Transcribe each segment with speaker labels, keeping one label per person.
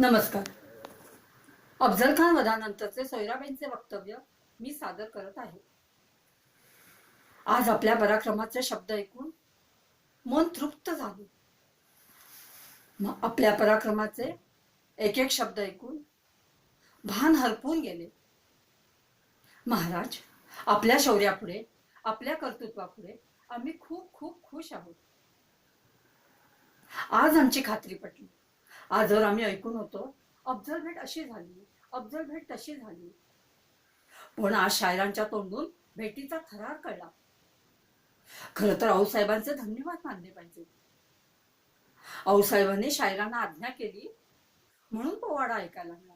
Speaker 1: नमस्कार. अफजल खान वधानंतरचे सोयराबाईंचे वक्तव्य मी सादर करत आहे. आज आपल्या पराक्रमाचे शब्द ऐकून मन तृप्त झाले. आपल्या पराक्रमाचे एक एक शब्द ऐकून भान हरपून गेले. महाराज आपल्या शौर्यापुढे आपल्या कर्तृत्वापुढे आम्ही खूप खूप खुश आहोत. आज आमची खात्री पटली. आजवर आम्ही ऐकून होतो अफजल भेट अशी झाली अफजल भेट तशी झाली. पण आज शायरांच्या तोंडून भेटीचा थरार कळला. खर तर आऊसाहेबांचे धन्यवाद मानले पाहिजे. आऊसाहेबांनी शायरांना आज्ञा केली म्हणून पोवाडा ऐकायला मिळाला.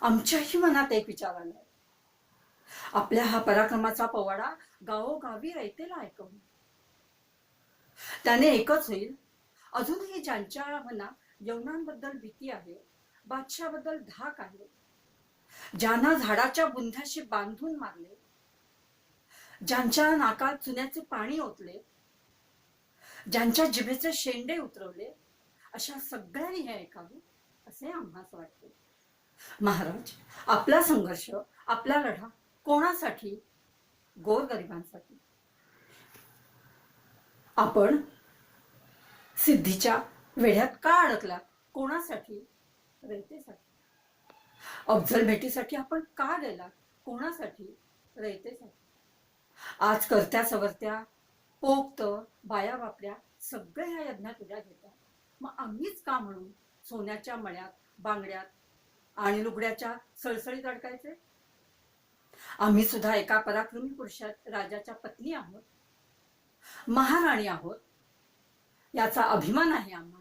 Speaker 1: आमच्याही मनात एक विचार आलाय आपल्या हा पराक्रमाचा पोवाडा गावोगावी रयतेला ऐकवू त्याने एकच होईल अजूनही ज्यांच्या मनात यवनांबद्दल भीती आहे बादशाबद्दल धाक आहे ज्यांना झाडाच्या बुंध्याशी बांधून मारले ज्यांच्या नाकात चुन्याचे पाणी ओतले ज्यांच्या जिभेचे शेंडे उतरवले अशा सगळ्यांनी हे ऐकावे असे आम्हास वाटते. महाराज आपला संघर्ष आपला लढा कोणासाठी? गोरगरिबांसाठी. आपण सिद्धीच्या वेढ्यात का अडकला? कोणासाठी? रयतेसाठी. अफजल भेटीसाठी आपण का गेला? कोणासाठी? रयतेसाठी. आज करत्या सवरत्या पोक्त बाया बापड्या सगळ्या ह्या यज्ञात उड्या घेतात मग आम्हीच का म्हणून सोन्याच्या मळ्यात बांगड्यात आणि लुगड्याच्या सळसळीत अडकायचे? आम्ही सुद्धा एका पराक्रमी पुरुषात राजाच्या पत्नी आहोत. महाराणी आहोत. याचा अभिमान आहे आम्हाला.